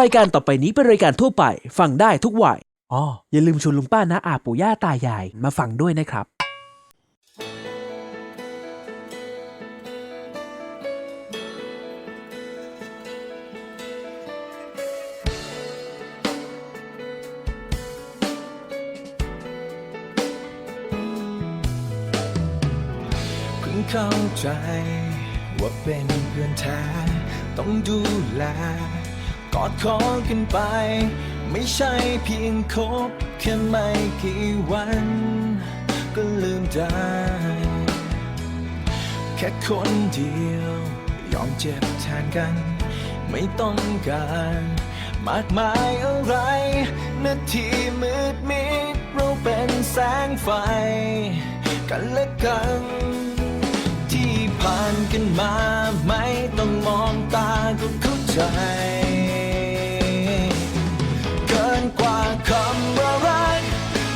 รายการต่อไปนี้เป็นรายการทั่วไป ฟังได้ทุกวัยอ๋ออย่าลืมชวนลุงป้านะอาปู่ย่าตายายมาฟังด้วยนะครับ เพิ่งเข้าใจว่าเป็นเพื่อนแท้ต้องดูแล กอดคอกันไป ไม่ใช่เพียงคบแค่ไม่กี่วัน ก็ลืมได้ แค่คนเดียว ยอมเจ็บแทนกัน ไม่ต้องการมากมายอะไรนาทีมืดมิดเราเป็นแสงไฟ กันและกัน ที่ผ่านกันมาไม่ต้องมองตาก็เข้าใจ